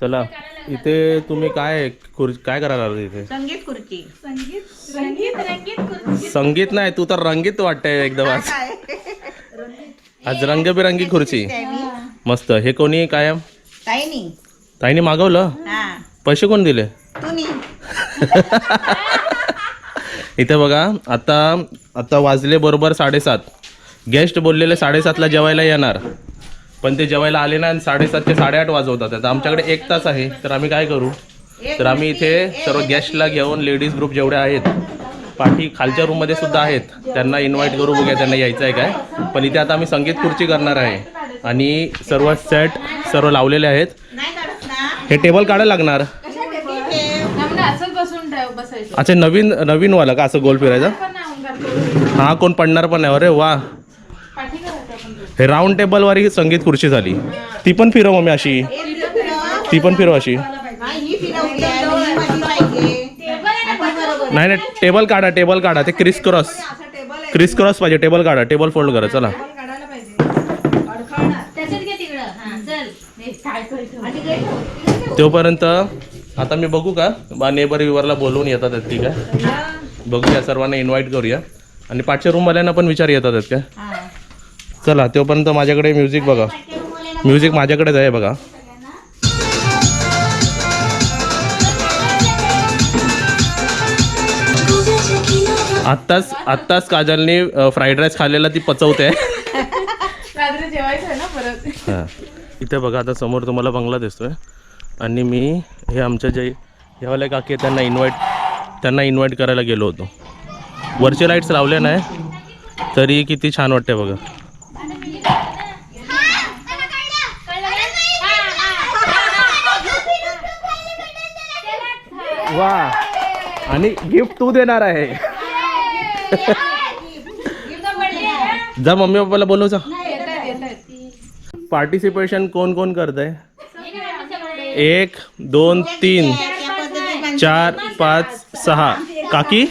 चला इथे तुम्ही काय खुर काय करायला इथे? संगीत खुर्ची. संगीत नाही तू तर रंगीत वाटतंय एकदम आज. आज रंगबिरंगी खुर्ची. मस्त हे कोणी कायम? ताईने. मागवलं? हा. पैसे कोण दिले? इथे बघा आता आता वाजले बरोबर साडेसात. गेस्ट बोललेले साडेसातला जेवायला येणार. पण ते जेवायला आले नाही आणि साडेसात ते साडेआठ वाजवतात. आता आमच्याकडे एक तास आहे तर आम्ही काय करू? तर आम्ही इथे सर्व गेस्टला घेऊन लेडीज ग्रुप जेवढे आहेत पाठी खालच्या रूममध्ये सुद्धा आहेत त्यांना इन्व्हाइट करू बघूया त्यांना यायचं आहे काय. पण इथे आता आम्ही संगीत खुर्ची करणार आहे. आणि सर्व सेट सर्व लावलेले आहेत. ना हे टेबल काढायला लागणार. अच्छा नवीन नवीन वाला का? असं गोल फिरायचं? हा कोण पडणार पण नाही. अरे वा. हे राऊंड टेबलवर ही संगीत खुर्ची झाली. ती पण फिरव मम्मी अशी. ती पण फिरव अशी. नाही, नाही टेबल काढा टेबल काढा. ते क्रिस क्रॉस क्रिस क्रॉस पाहिजे. टेबल काढा. टेबल फोल्ड करा. चला. तोपर्यंत आता मी बघू का? बा नेबर विवरला बोलवून येतात आहेत ठीक आहे? बघूया सर्वांना इन्व्हाइट करूया. आणि पाचशे रूमवाल्यांना पण विचार येतात आहेत का? चला तोपर्यंत माझ्याकडे म्युझिक बघा. म्युझिक माझ्याकडेच आहे बघा. आत्ताच आत्ताच काजलने फ्राईड राईस खाल्लेला ती पचवते. हां. इथे बघा आता समोर तुम्हाला बंगला दिसतोय. आणि मी हे आमच्या जे ह्यावाले काकी त्यांना इन्व्हाइट त्यांना इन्व्हाइट करायला गेलो होतो. वरचे लाईट्स लावले नाही तरी किती छान वाटते बघा. वा. आणि गिफ्ट तू देणार आहे. जा मम्मी पप्पाला बोलव जा. पार्टिसिपेशन कोण कोण करत आहे एक दोन तीन चार पाच सहा. काकी?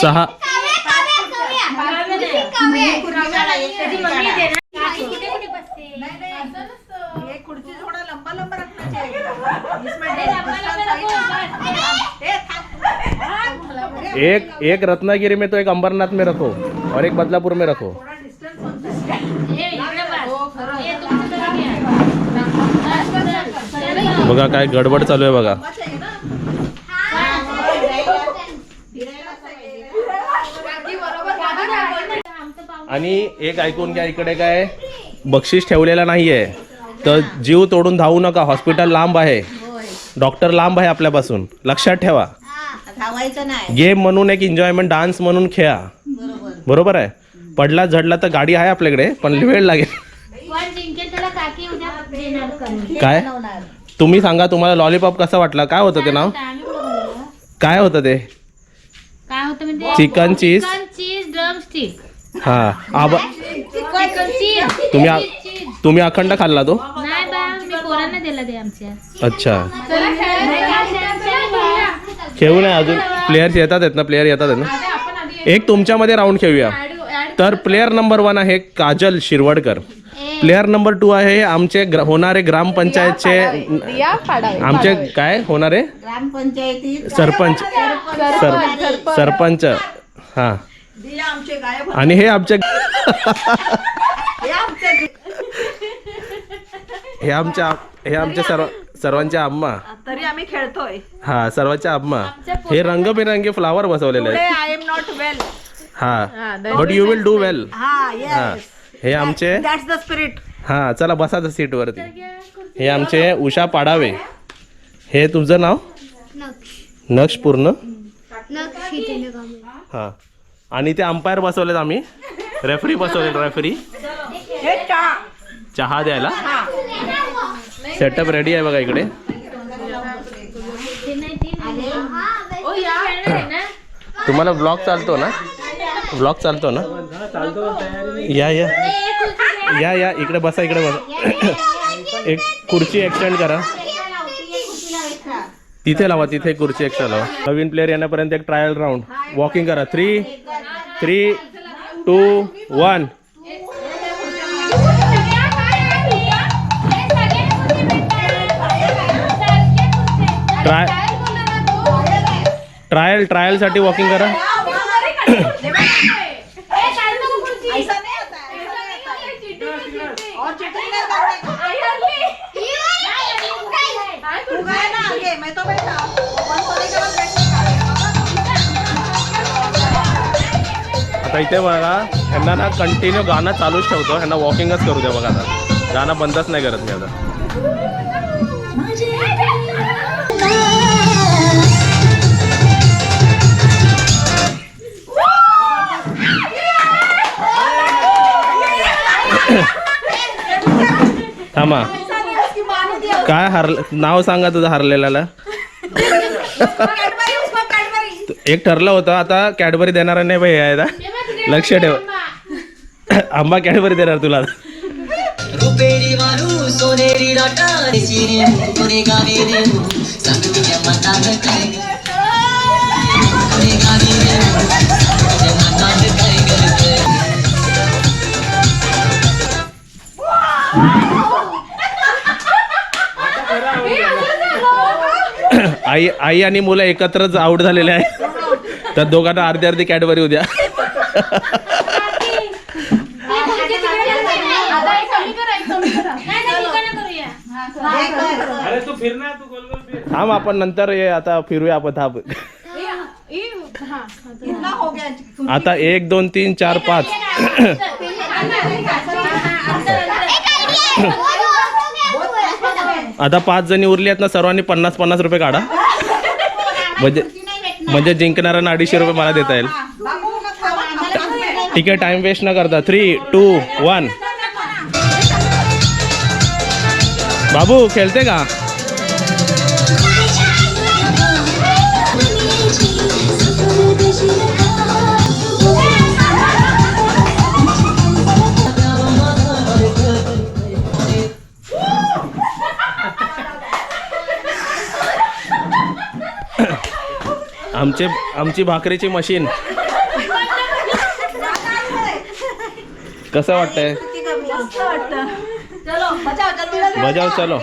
सहा हे खुर्ची थोडा लंबा लंबा रखना चाहिए इसमें ए, थांब. एक एक रत्नागिरी में तो एक अंबरनाथ में रखो और एक बदलापुर में रखो। बघा काय गडबड चालू आहे बघा. आणि एक ऐकून घ्या इकडे काय बक्षीस ठेवलेला नाहीये. तर जीव तोडून धावू नका हॉस्पिटल लांब आहे. डॉक्टर लांब आहे आपल्यापासून. लक्षात ठेवा. धावायचं नाही. गेम म्हणून एक एन्जॉयमेंट डान्स म्हणून खेळा. बरोबर. बरोबर आहे. पडला झडला तर गाडी आहे आपल्याकडे पण वेळ लागेल. पण जिंकेल त्याला काकी उद्या देणार करून. काय? बनवणार. तुम्ही सांगा तुम्हाला लॉलीपॉप कसा वाटला? काय होतं ते नाव? काय होतं ते? काय होतं म्हणजे? Chicken cheese chicken cheese drumstick हा. आबा चिकन चीज तुम्ही आ- तुम्ही अखंड खाल्ला तो? नाही बा मी पोरांना दिला ते आमच्या. अच्छा. खेळू नाही अजून. प्लेयर्स येतात आहेत ना प्लेयर येतात आहेत ना. एक तुमच्यामध्ये राऊंड खेळूया. तर प्लेयर नंबर वन आहे Kajal Shirwadkar. Player number two आहे आमचे ग्र- होणारे ग्रामपंचायतचे आमचे काय? होणारे? ग्रामपंचायतीत सरपंच. सर सरपंच. हां. दिया आमचे गायब आणि हे आमचे हे आमचे हे आमच्या हे आमच्या सर्व सर्वांच्या आम्मा. तरी आम्ही खेळतोय. हा सर्वांच्या आम्मा. हे रंगबिरंगी फ्लावर बसवलेले आहेत. आय एम नॉट वेल हा. But you will do well हा हा. येस हे आमचे दॅट्स द स्पिरिट हा चला बसा सीट वरती. हे आमचे उषा पाडावे. हे तुझं नाव? नक्ष. पूर्ण? हा आणि ते अंपायर बसवलेत आम्ही. रेफरी बसवले रेफरी चहा. चहा द्यायला. सेटअप रेडी आहे बघा इकडे. तुम्हाला ब्लॉग चालतो ना? ब्लॉग चालतो ना? या या. या या. इकडे बसा इकडे बसा. एक खुर्ची एक्सटेंड करा. तिथे लावा तिथे खुर्ची एक्स्ट्रा लावा. नवीन प्लेअर येण्यापर्यंत एक ट्रायल राऊंड वॉकिंग करा. Three three two one try trial ट्रायलसाठी walking करा. आता इथे बघा यांना ना कंटिन्यू गाणं चालूच ठेवतो. यांना वॉकिंगच करू द्या बघा आता. गाणं बंदच नाही करत मी आता. थांबा. काय हार नाव सांगा तुझं हरलेल्याला. एक ठरलं होतं आता कॅडबरी देणार नाही भाई यायला लक्ष ठेव. आंबा कॅडबरी देणार तुला सोनेरी आई आई आणि मुलं एकत्रच आउट झालेले आहे तर दोघांना अर्धी अर्धी कॅडबरी उद्या थांब आपण नंतर ये आता फिरूया आपण. थांब. हो आता एक दोन तीन चार पाच. आता पाच जणी उरली आहेत ना सर्वांनी पन्नास पन्नास रुपये काढा. म्हणजे म्हणजे जिंकणाऱ्यांना अडीचशे रुपये मला देता येईल. ठीक आहे टाइम वेस्ट न करता. थ्री टू वन बाबू खेळते का? आमचे आमची भाकरीची मशीन. कसं वाटतंय? चलो. बचाओ जल्दी बजाव चलो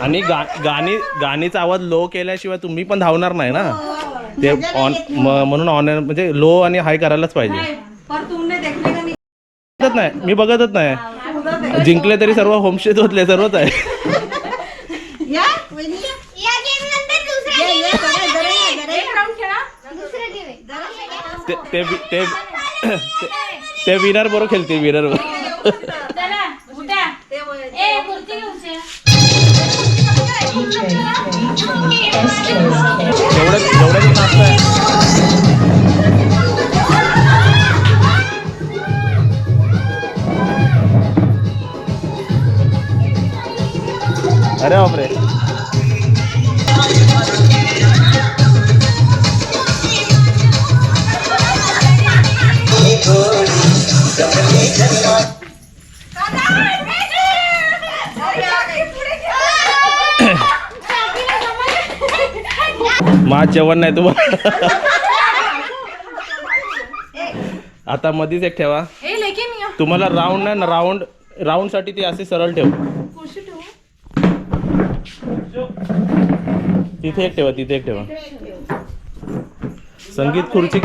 आणि गा गाणी गाणीचा आवाज लो केल्याशिवाय तुम्ही पण धावणार नाही ना? ते ऑन म- म्हणून ऑन म्हणजे लो आणि हाय करायलाच पाहिजे. पर तुमने देखने का नहीं? बघत नाही मी बघतच नाही. जिंकले तरी सर्व होमस्टेच होतले सर्वच आहे. ते ते ते ते- ते विनर बरोबर खेळते विनर ते वय- जेवढं जेवढं नाचतंय अरे बापरे माझ जेवण नाही तुम्हाला आता मधीच एक ठेवा. तुम्हाला राऊंड नाही ना राऊंड राऊंडसाठी ती असे सरळ ठेव. तिथे एक ठेवा तिथे एक ठेवा. संगीत खुर्ची.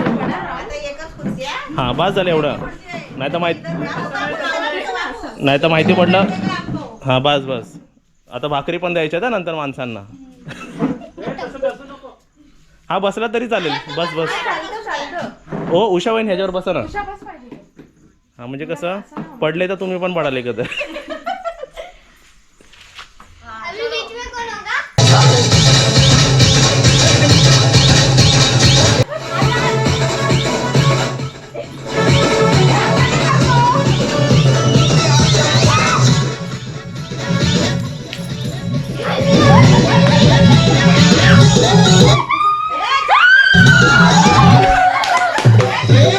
हा बस झालं एवढं. नाही तर माहीत नाही तर माहिती पडलं. हा बस बस. आता भाकरी पण द्यायच्या नंतर माणसांना. हा बसला तरी चालेल. बस बस. ओ उषा वहीन ह्याच्यावर बसा ना. हा म्हणजे कसं? पडले तर तुम्ही पण पडाले का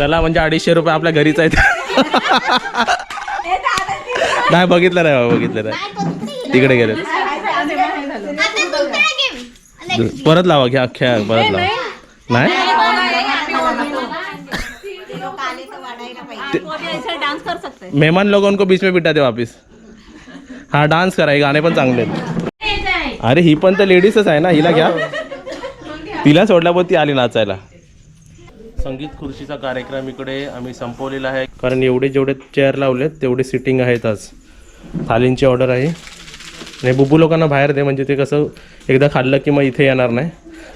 चला म्हणजे अडीचशे रुपये आपल्या घरीच आहेत. नाही बघितलं नाही बाबा, बघितलं नाही. तिकडे गेले परत लावा घ्या खेळा परत लावा. नाही डान्स कर सकते मेहमान लोगों को बीच में बिठा दे वापिस. हा डान्स करा हे गाणे पण चांगले आहेत. अरे ही पण तर लेडीजच आहे ना हिला घ्या. तिला सोडल्या पण ती आली नाचायला. संगीत खुर्चीचा कार्यक्रम इकडे आम्ही संपवलेला आहे. कारण एवढे जेवढे चेअर लावलेत तेवढे सिटिंग आहेत आज. थालींची ऑर्डर आहे. आणि बुबू लोकांना बाहेर दे म्हणजे ते कसं एकदा खाल्लं की मग इथे येणार नाही.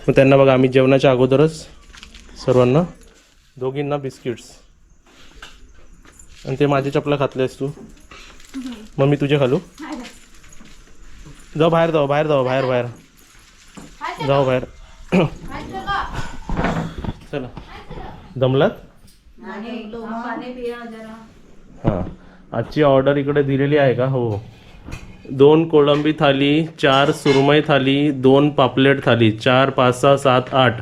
मग त्यांना बघा आम्ही जेवणाच्या अगोदरच सर्वांना दोघींना बिस्किट्स आणि ते माझे चपला खातलेस तू. मग मी तुझे खालू. जाऊ बाहेर जाऊ बाहेर जाऊ बाहेर बाहेर. जाऊ बाहेर. चला. दमलात हां. आजची ऑर्डर इकडे दिलेली आहे का? हो दोन कोळंबी थाली चार सुरमई थाली दोन पापलेट थाली चार पाच सहा सात आठ.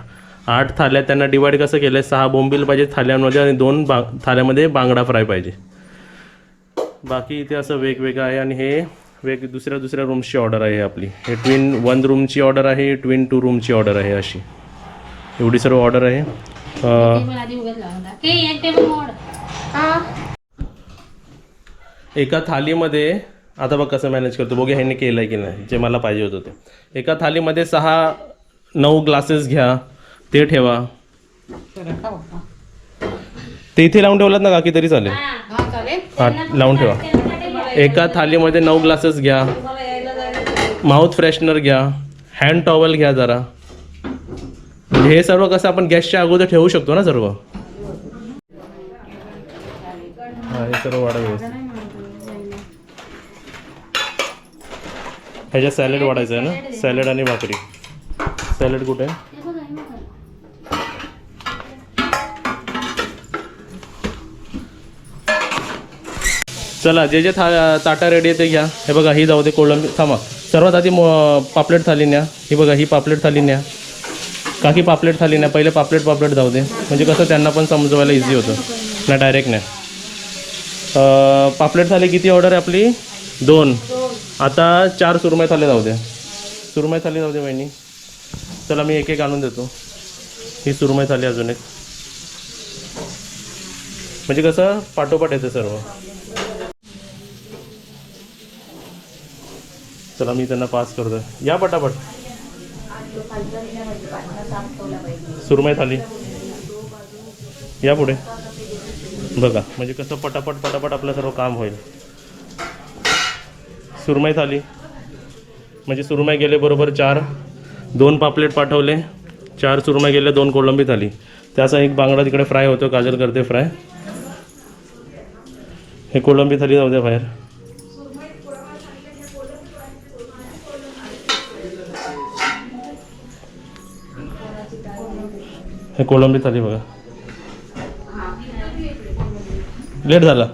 आठ थाल्या त्यांना डिवाईड कसं केलं आहे सहा बोंबील पाहिजे थाल्यांमध्ये आणि दोन बा थाल्यामध्ये बांगडा फ्राय पाहिजे. बाकी इथे असं वेगवेगळं आहे आणि हे वेग दुसऱ्या दुसऱ्या रूम्सची ऑर्डर आहे आपली. हे ट्विन वन रूमची ऑर्डर आहे ट्विन टू रूमची ऑर्डर आहे अशी. एवढी सर्व ऑर्डर आहे. एका थालीमध्ये आता बघ कसं मॅनेज करतो बघूया ह्यांनी केलं आहे की नाही जे मला पाहिजे होतं ते. एका थालीमध्ये सहा नऊ ग्लासेस घ्या ते ठेवा. ते इथे लावून ठेवलात ना काकी तरी चालेल. हा लावून ठेवा. एका थालीमध्ये नऊ ग्लासेस घ्या. माउथ फ्रेशनर घ्या. हँड टॉवल घ्या जरा. म्हणजे हे सर्व कसं आपण गॅसच्या अगोदर ठेवू शकतो ना सर्व? हा हे सर्व वाढा व्यवस्थित. ह्याच्यात सॅलड वाढायचं आहे ना? सॅलड आणि भाकरी. सॅलड कुठे? आहे चला जे जे था ताटा रेडी आहे ते घ्या. हे बघा ही जाऊ दे कोळंबी थांबा. सर्वात आधी मो- पापलेट थाली न्या ही बघा ही पापलेट थाली न्या काकी पापलेट थाली नाही पहिले पापलेट पापलेट जाऊ दे. म्हणजे कसं त्यांना पण समजवायला इझी होतं. ना डायरेक्ट नाही. पापलेट थाली किती ऑर्डर आहे आपली? दोन. आता चार सुरमई थाली जाऊ दे. सुरमई थाली जाऊ दे बहिणी चला मी एक एक आणून देतो. ही सुरमई थाली अजून एक. म्हणजे कसं? पाठोपाठ येते सर्व. चला मी त्यांना पास करतो या पटापट. सुरमई थाली या पुढे. बघा म्हणजे कसं पटापट पटापट आपलं सर्व काम होईल. सुरमई थाली म्हणजे सुरमई गेले बरोबर चार. दोन पापलेट पाठवले. चार सुरमई गेले दोन कोळंबी थाली त्याचा एक बांगडा तिकडे फ्राय होतो काजल करते फ्राय. हे कोळंबी थाली जाऊ द्या बाहेर. हे कोळंबी थाली बघा. लेट झाला.